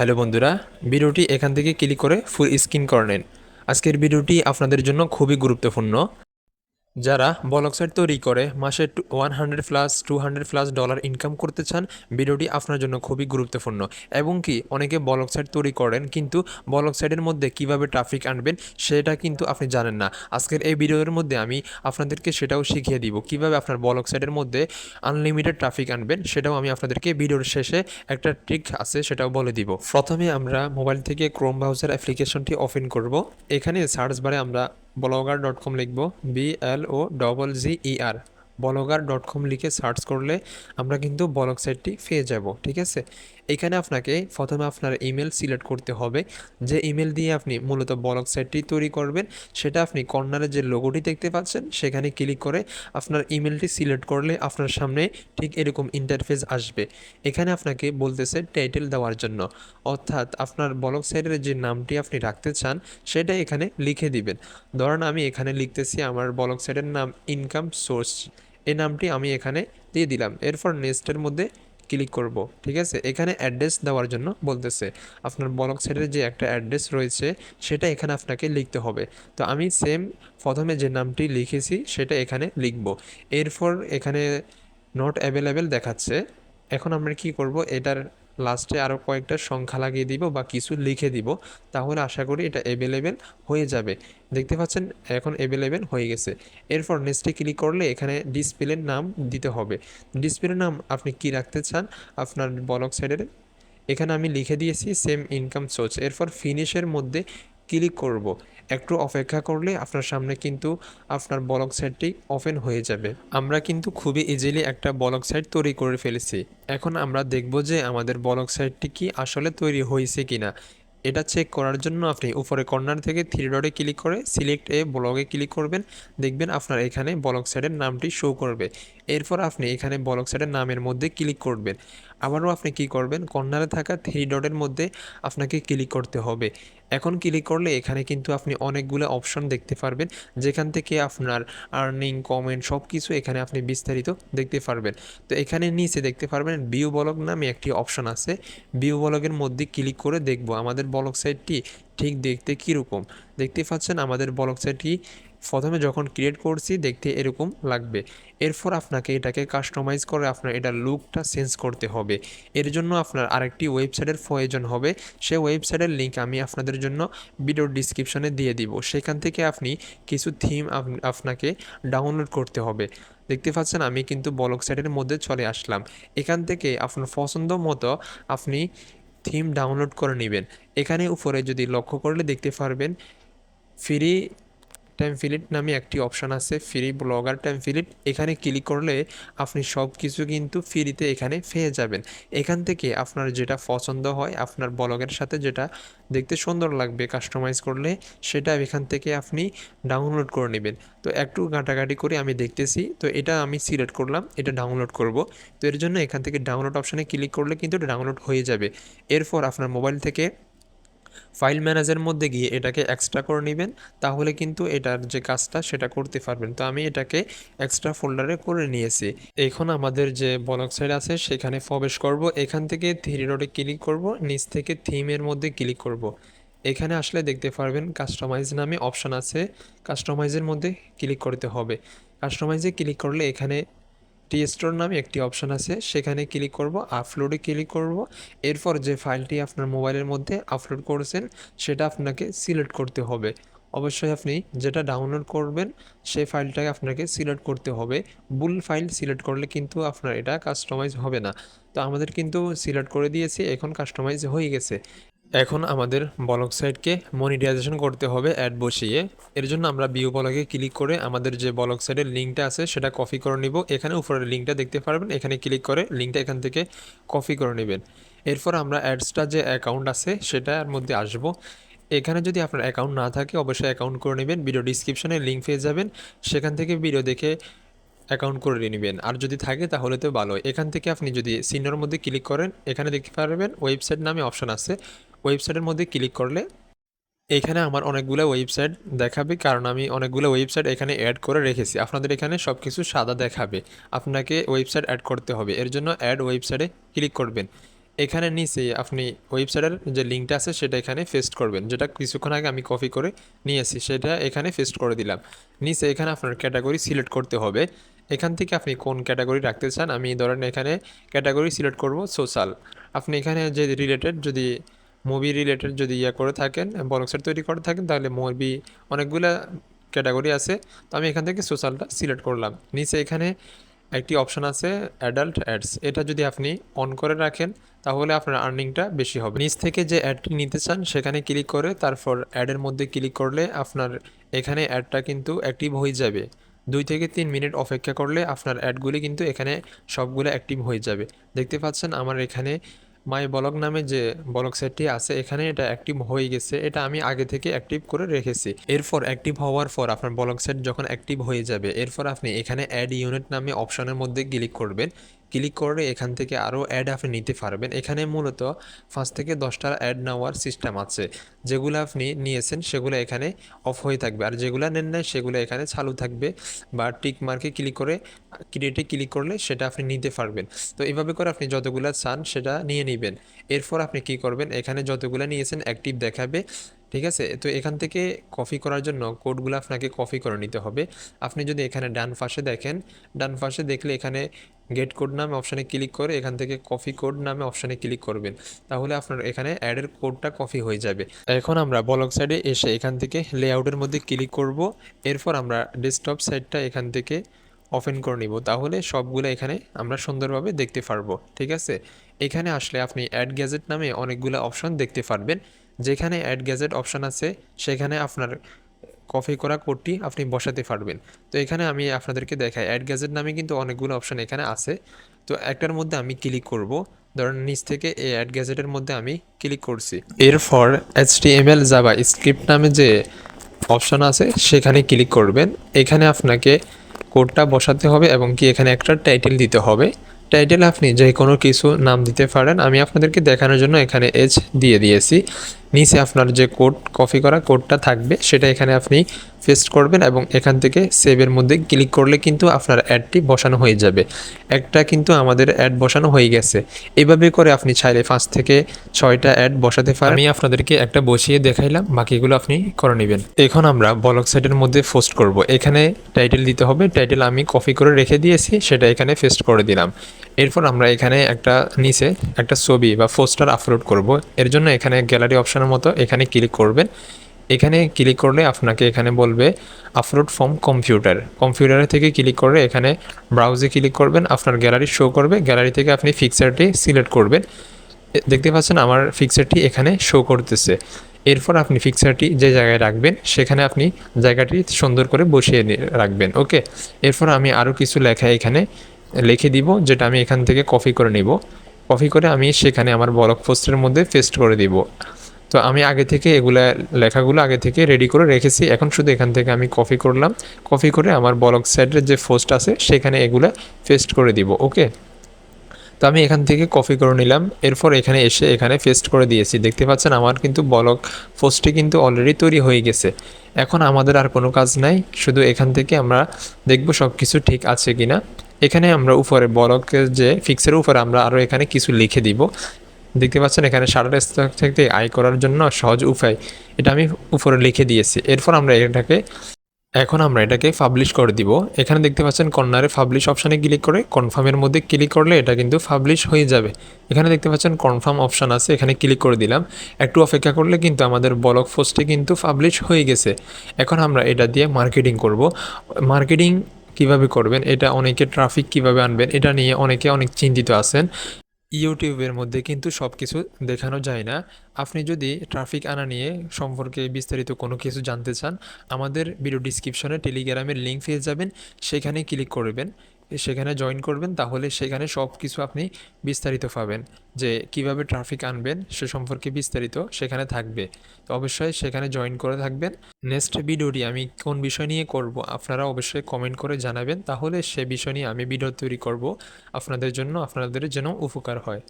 Hello বন্ধুরা, ভিডিওটি এখান থেকে ক্লিক করে ফুল স্ক্রিন করে নেন। আজকের ভিডিওটি আপনাদের জন্য খুবই গুরুত্বপূর্ণ। যারা ব্লগ সাইট তৈরি করে, মাসে one hundred plus two hundred plus dollar income করতে চান, ভিডিওটি আপনার জন্য খুবই গুরুত্বপূর্ণ। এবং কি, অনেকে ব্লগ সাইট তৈরি করেন, কিন্তু ব্লগ সাইটের মধ্যে কীভাবে ট্রাফিক আনবেন, সেটা কিন্তু আপনি জানেন না। আজকের এই ভিডিওর মধ্যে আমি আপনাদেরকে সেটাও শিখিয়ে দিব, কীভাবে আপনার ব্লগ সাইটের মধ্যে আনলিমিটেড ট্রাফিক আনবেন, সেটাও আমি আপনাদেরকে ভিডিওর শেষে একটা ট্রিক আছে, সেটাও বলে দিব। প্রথমে আমরা মোবাইল থেকে ক্রোম ব্রাউজার অ্যাপ্লিকেশনটি ওপেন করব। এখানে সার্চ বারে আমরা ব্লগার ডট কম লিখব B L O double G E R blogger dot com লিখে সার্চ করলে আমরা কিন্তু ব্লগ সাইটটি পেয়ে যাব, ঠিক আছে? এখানে আপনাকে প্রথমে আপনার ইমেল সিলেক্ট করতে হবে। যে ইমেল দিয়ে আপনি মূলত ব্লগ সাইটটি তৈরি করবেন, সেটা আপনি কর্নারে যে লোগোটি দেখতে পাচ্ছেন, সেখানে ক্লিক করে আপনার ইমেলটি সিলেক্ট করলে আপনার সামনে ঠিক এরকম ইন্টারফেস আসবে। এখানে আপনাকে বলতেছে টাইটেল দেওয়ার জন্য। অর্থাৎ আপনার ব্লগ সাইটের যে নামটি আপনি রাখতে চান, সেটা এখানে লিখে দিবেন। ধরেন আমি এখানে লিখতেছি আমার ব্লগ সাইটের নাম ইনকাম সোর্স এই নামটি আমি এখানে দিয়ে দিলাম। এরপর নেক্সটের মধ্যে ক্লিক করব, ঠিক আছে? এখানে অ্যাড্রেস দেওয়ার জন্য বলতেছে, আপনার ব্লক সাইডের যে একটা অ্যাড্রেস রয়েছে, সেটা এখানে আপনাকে লিখতে হবে। তো আমি সেম প্রথমে যে নামটি লিখেছি, সেটা এখানে লিখব। এরপর এখানে নট অ্যাভেলেবেল দেখাচ্ছে। এখন আমরা কি করব? এটার লাস্টে আরও কয়েকটা সংখ্যা লাগিয়ে দিব বা কিছু লিখে দিব, তাহলে আশা করি এটা অ্যাভেলেবেল হয়ে যাবে। দেখতে পাচ্ছেন, এখন অ্যাভেলেবেল হয়ে গেছে। এরপর নেক্সটে ক্লিক করলে এখানে ডিসপ্লের নাম দিতে হবে। ডিসপ্লের নাম আপনি কি রাখতে চান? আপনার ব্লক সাইডের এখানে আমি লিখে দিয়েছি সেম ইনকাম সোর্স এরপর ফিনিশের মধ্যে ক্লিক করব। একটু অপেক্ষা করলে আপনার সামনে কিন্তু আপনার ব্লগ সাইটটি ওপেন হয়ে যাবে। আমরা কিন্তু খুবই ইজিলি একটা ব্লগ সাইট তৈরি করে ফেলেছি। এখন আমরা দেখব যে আমাদের ব্লগ সাইটটি কি আসলে তৈরি হয়েছে কিনা। এটা চেক করার জন্য আপনি উপরে কর্নার থেকে থ্রি ডটে ক্লিক করে সিলেক্ট এ ব্লগে ক্লিক করবেন। দেখবেন আপনার এখানে ব্লগ সাইটের নামটি শো করবে। এরপর আপনি এখানে ব্লগ সাইটের নামের মধ্যে ক্লিক করবেন। আবারও আপনি কি করবেন? কর্নারে থাকা থ্রি ডটের মধ্যে আপনাকে ক্লিক করতে হবে। এখন ক্লিক করলে এখানে কিন্তু আপনি অনেকগুলো অপশন দেখতে পারবেন। যেখান থেকে আপনার আর্নিং কমেন্ট সব কিছু এখানে আপনি বিস্তারিত দেখতে পারবেন। তো এখানে নিচে দেখতে পারবেন বিউ ব্লগ নামে একটি অপশন আছে। বিউ বলকের মধ্যে ক্লিক করে দেখব। আমাদের বলক সাইটটি ঠিক দেখতে কীরকম? দেখতে পাচ্ছেন আমাদের বলক সাইটটি প্রথমে যখন ক্রিয়েট করছি, দেখতে এরকম লাগবে। এরপর আপনাকে এটাকে কাস্টমাইজ করে আপনার এটার লুকটা চেঞ্জ করতে হবে। এর জন্য আপনার আরেকটি ওয়েবসাইটের প্রয়োজন হবে। সেই ওয়েবসাইটের লিঙ্ক আমি আপনাদের জন্য ভিডিওর ডিসক্রিপশনে দিয়ে দিব। সেখান থেকে আপনি কিছু থিম আপনাকে ডাউনলোড করতে হবে। দেখতে পাচ্ছেন, আমি কিন্তু ব্লগ সাইটের মধ্যে চলে আসলাম। এখান থেকে আপনার পছন্দ মতো আপনি থিম ডাউনলোড করে নেবেন। এখানে উপরে যদি লক্ষ্য করলে দেখতে পারবেন ফ্রি টেমফিলিট নামে একটি অপশান আছে ফ্রি ব্লগার টেমফিলিট এখানে ক্লিক করলে আপনি সব কিছু কিন্তু ফ্রিতে এখানে পেয়ে যাবেন। এখান থেকে আপনার যেটা পছন্দ হয়, আপনার ব্লগের সাথে যেটা দেখতে সুন্দর লাগবে কাস্টমাইজ করলে সেটা এখান থেকে আপনি ডাউনলোড করে নেবেন। তো একটু ঘাটাঘাটি করে আমি দেখতেছি, তো এটা আমি সিলেক্ট করলাম, এটা ডাউনলোড করব। তো এর জন্য এখান থেকে ডাউনলোড অপশানে ক্লিক করলে কিন্তু এটা ডাউনলোড হয়ে যাবে। এরপর আপনার মোবাইল থেকে ফাইল ম্যানেজারের মধ্যে গিয়ে এটাকে এক্সট্রা করে নেবেন, তাহলে কিন্তু এটার যে কাজটা সেটা করতে পারবেন। তো আমি এটাকে এক্সট্রা ফোল্ডারে করে নিয়েছি। এখন আমাদের যে ব্লক সাইড আছে, সেখানে প্রবেশ করব। এখান থেকে থ্রি ডটে ক্লিক করব, নিচ থেকে থিমের মধ্যে ক্লিক করব। এখানে আসলে দেখতে পারবেন কাস্টমাইজ নামে অপশান আছে। কাস্টমাইজের মধ্যে ক্লিক করতে হবে। কাস্টমাইজে ক্লিক করলে এখানে টি স্টোর নামে একটি অপশান আছে। সেখানে ক্লিক করব আপলোডে ক্লিক করব। এরপর যে ফাইলটি আপনার মোবাইলের মধ্যে আপলোড করেছেন, সেটা আপনাকে সিলেক্ট করতে হবে। অবশ্যই আপনি যেটা ডাউনলোড করবেন, সেই ফাইলটাকে আপনাকে সিলেক্ট করতে হবে। বুল ফাইল সিলেক্ট করলে কিন্তু আপনার এটা কাস্টমাইজ হবে না। তো আমাদের কিন্তু সিলেক্ট করে দিয়েছি, এখন কাস্টমাইজ হয়ে গেছে। এখন আমাদের ব্লগ সাইটকে মনিটাইজেশন করতে হবে অ্যাড বসিয়ে। এর জন্য আমরা বিও ব্লগে ক্লিক করে আমাদের যে ব্লগ সাইটের লিঙ্কটা আছে সেটা কপি করে নিব। এখানে উপরের লিঙ্কটা দেখতে পারবেন। এখানে ক্লিক করে লিঙ্কটা এখান থেকে কপি করে নেবেন। এরপর আমরা অ্যাডসটা যে অ্যাকাউন্ট আছে সেটার মধ্যে আসব। এখানে যদি আপনার অ্যাকাউন্ট না থাকে অবশ্যই অ্যাকাউন্ট করে নেবেন। ভিডিও ডিসক্রিপশনে লিঙ্ক পেয়ে যাবেন। সেখান থেকে ভিডিও দেখে অ্যাকাউন্ট করে নেবেন। আর যদি থাকে তাহলে তো ভালো এখান থেকে আপনি যদি সিনিয়র মধ্যে ক্লিক করেন, এখানে দেখতে পারবেন ওয়েবসাইট নামে অপশন আছে। ওয়েবসাইটের মধ্যে ক্লিক করলে এখানে আমার অনেকগুলো ওয়েবসাইট দেখাবে, কারণ আমি অনেকগুলো ওয়েবসাইট এখানে অ্যাড করে রেখেছি। আপনাদের এখানে সব কিছু সাদা দেখাবে। আপনাকে ওয়েবসাইট অ্যাড করতে হবে। এর জন্য অ্যাড ওয়েবসাইটে ক্লিক করবেন। এখানে নিচে আপনি ওয়েবসাইটের যে লিঙ্কটা আছে, সেটা এখানে পেস্ট করবেন। যেটা কিছুক্ষণ আগে আমি কপি করে নিয়েছি, সেটা এখানে পেস্ট করে দিলাম। নিচে এখানে আপনার ক্যাটাগরি সিলেক্ট করতে হবে। এখান থেকে আপনি কোন ক্যাটাগরি রাখতে চান, আমি ধরেন এখানে ক্যাটাগরি সিলেক্ট করব সোশ্যাল আপনি এখানে যে রিলেটেড যদি মুভি রিলেটেড যদি ইয়ে করে থাকেন বক্সের তৈরি করে থাকেন, তাহলে মুভি অনেকগুলা ক্যাটাগরি আছে। তো আমি এখান থেকে সোশ্যালটা সিলেক্ট করলাম। নিচে এখানে একটি অপশন আছে অ্যাডাল্ট অ্যাডস এটা যদি আপনি অন করে রাখেন, তাহলে আপনার আর্নিংটা বেশি হবে। নিচ থেকে যে অ্যাডটি নিতে চান, সেখানে ক্লিক করে তারপর অ্যাডের মধ্যে ক্লিক করলে আপনার এখানে অ্যাডটা কিন্তু অ্যাক্টিভ হয়ে যাবে। দুই থেকে তিন মিনিট অপেক্ষা করলে আপনার অ্যাডগুলি কিন্তু এখানে সবগুলো অ্যাক্টিভ হয়ে যাবে। দেখতে পাচ্ছেন আমার এখানে মাই ব্লগ নামে যে ব্লগ সেটটি আছে, এখানে এটা অ্যাক্টিভ হয়ে গেছে। এটা আমি আগে থেকে অ্যাক্টিভ করে রেখেছি। এরপর অ্যাক্টিভ হওয়ার পর আপনার ব্লগ সেট যখন অ্যাক্টিভ হয়ে যাবে, এরপর আপনি এখানে অ্যাড ইউনিট নামে অপশনের মধ্যে ক্লিক করবেন। ক্লিক করে এখান থেকে আরও অ্যাড আপনি নিতে পারবেন। এখানে মূলত পাঁচ থেকে দশটার অ্যাড নেওয়ার সিস্টেম আছে। যেগুলো আপনি নিয়েছেন সেগুলো এখানে অফ হয়ে থাকবে। আর যেগুলো নেন নাই সেগুলো এখানে চালু থাকবে বা টিক মার্কে ক্লিক করে ক্রিয়েটে ক্লিক করলে সেটা আপনি নিতে পারবেন। তো এভাবে করে আপনি যতগুলো চান সেটা নিয়ে নেবেন। এরপর আপনি কি করবেন? এখানে যতগুলো নিয়েছেন অ্যাক্টিভ দেখাবে। ঠিক আছে? তো এখান থেকে কপি করার জন্য কোডগুলো আপনাকে কপি করে নিতে হবে। আপনি যদি এখানে ডান পাশে দেখেন, ডান পাশে দেখলে এখানে গেট কোড নামে অপশানে ক্লিক করে এখান থেকে কফি কোড নামে অপশানে ক্লিক করবেন। তাহলে আপনার এখানে অ্যাডের কোডটা কফি হয়ে যাবে। এখন আমরা ব্লক সাইডে এসে এখান থেকে লেআউটের মধ্যে ক্লিক করব। এরপর আমরা ডেস্কটপ সাইডটা এখান থেকে ওপেন করে নিব। তাহলে সবগুলো এখানে আমরা সুন্দরভাবে দেখতে পারব। ঠিক আছে? এখানে আসলে আপনি অ্যাড গ্যাজেট নামে অনেকগুলো অপশন দেখতে পারবেন। যেখানে অ্যাড গ্যাজেট অপশান আছে, সেখানে আপনার কপি করা কোডটি আপনি বসাতে পারবেন। তো এখানে আমি আপনাদেরকে দেখাই অ্যাড গ্যাজেট নামে কিন্তু অনেকগুলো অপশান এখানে আছে। তো একটার মধ্যে আমি ক্লিক করব, ধরেন নিচ থেকে এই অ্যাড গ্যাজেটের মধ্যে আমি ক্লিক করছি। এরপর H T M L JavaScript নামে যে অপশান আছে, সেখানে ক্লিক করবেন। এখানে আপনাকে কোডটা বসাতে হবে এবং কি এখানে একটা টাইটেল দিতে হবে। টাইটেল আপনি যে কোনো কিছু নাম দিতে পারেন। আমি আপনাদেরকে দেখানোর জন্য এখানে এজ দিয়ে দিয়েছি। নিচে আপনার যে কোড কপি করা কোডটা থাকবে সেটা এখানে আপনি পেস্ট করবেন এবং এখান থেকে সেভের মধ্যে ক্লিক করলে কিন্তু আপনার অ্যাডটি বসানো হয়ে যাবে। একটা কিন্তু আমাদের অ্যাড বসানো হয়ে গেছে। এভাবে করে আপনি চাইলে পাঁচ থেকে ছয়টা অ্যাড বসাতে পারেন। আমি আপনাদেরকে একটা বসিয়ে দেখাইলাম বাকিগুলো আপনি করে নেবেন। এখন আমরা ব্লগ সাইটের মধ্যে পোস্ট করব। এখানে টাইটেল দিতে হবে। টাইটেল আমি কপি করে রেখে দিয়েছি সেটা এখানে পেস্ট করে দিলাম। এরপর আমরা এখানে একটা নিচে একটা ছবি বা পোস্টার আপলোড করব। এর জন্য এখানে গ্যালারি অপশনের মতো এখানে ক্লিক করবেন এখানে ক্লিক করলে আপনাকে এখানে বলবে আপলোড ফ্রম কম্পিউটার কম্পিউটারে থেকে ক্লিক করে এখানে ব্রাউজে ক্লিক করবেন, আপনার গ্যালারি শো করবে। গ্যালারি থেকে আপনি ফিক্সারটি সিলেক্ট করবেন। দেখতে পাচ্ছেন আমার ফিক্সারটি এখানে শো করতেছে। এরপর আপনি ফিক্সারটি যে জায়গায় রাখবেন, সেখানে আপনি জায়গাটি সুন্দর করে বসিয়ে রাখবেন ওকে এরপর আমি আরও কিছু লেখা এখানে লিখে দিব, যেটা আমি এখান থেকে কপি করে নিব। কপি করে আমি সেখানে আমার ব্লগ পোস্টের মধ্যে পেস্ট করে দিব। তো আমি আগে থেকে এগুলা লেখাগুলো আগে থেকে রেডি করে রেখেছি। এখন শুধু এখান থেকে আমি কপি করলাম। কপি করে আমার ব্লগ সাইডের যে পোস্ট আছে, সেখানে এগুলা পেস্ট করে দিব ওকে তো আমি এখান থেকে কপি করে নিলাম। এরপর এখানে এসে এখানে পেস্ট করে দিয়েছি। দেখতে পাচ্ছেন আমার কিন্তু ব্লগ পোস্টটি কিন্তু অলরেডি তৈরি হয়ে গেছে। এখন আমাদের আর কোনো কাজ নাই। শুধু এখান থেকে আমরা দেখব সব কিছু ঠিক আছে কিনা। এখানে আমরা উপরে ব্লকের যে ফিক্সের উপরে আমরা আরও এখানে কিছু লিখে দিব। দেখতে পাচ্ছেন, এখানে শাটার স্টক থেকে আয় করার জন্য সহজ উপায়। এটা আমি উপরে লিখে দিয়েছি। এরপর আমরা এটাকে, এখন আমরা এটাকে পাবলিশ করে দিব। এখানে দেখতে পাচ্ছেন কর্নারে পাবলিশ অপশানে ক্লিক করে কনফার্মের মধ্যে ক্লিক করলে এটা কিন্তু পাবলিশ হয়ে যাবে। এখানে দেখতে পাচ্ছেন কনফার্ম অপশান আছে, এখানে ক্লিক করে দিলাম। একটু অপেক্ষা করলে কিন্তু আমাদের ব্লগ পোস্টে কিন্তু পাবলিশ হয়ে গেছে। এখন আমরা এটা দিয়ে মার্কেটিং করব। মার্কেটিং কীভাবে করবেন, এটা অনেকে ট্রাফিক কীভাবে আনবেন, এটা নিয়ে অনেকে অনেক চিন্তিত আছেন। ইউটিউবের মধ্যে কিন্তু সব কিছু দেখানো যায় না। আপনি যদি ট্রাফিক আনা নিয়ে সম্পর্কে বিস্তারিত কোনো কিছু জানতে চান, আমাদের ভিডিও ডিসক্রিপশনে টেলিগ্রামের লিঙ্ক পেয়ে যাবেন। সেখানে ক্লিক করবেন। সেখানে জয়েন করবেন, তাহলে সেখানে সব কিছু আপনি বিস্তারিত পাবেন। যে কীভাবে ট্রাফিক আনবেন, সে সম্পর্কে বিস্তারিত সেখানে থাকবে। তো অবশ্যই সেখানে জয়েন করে থাকবেন। নেক্সট ভিডিওটি আমি কোন বিষয় নিয়ে করব, আপনারা অবশ্যই কমেন্ট করে জানাবেন। তাহলে সে বিষয় নিয়ে আমি ভিডিও তৈরি করব। আপনাদের জন্য, আপনাদের যেন উপকার হয়।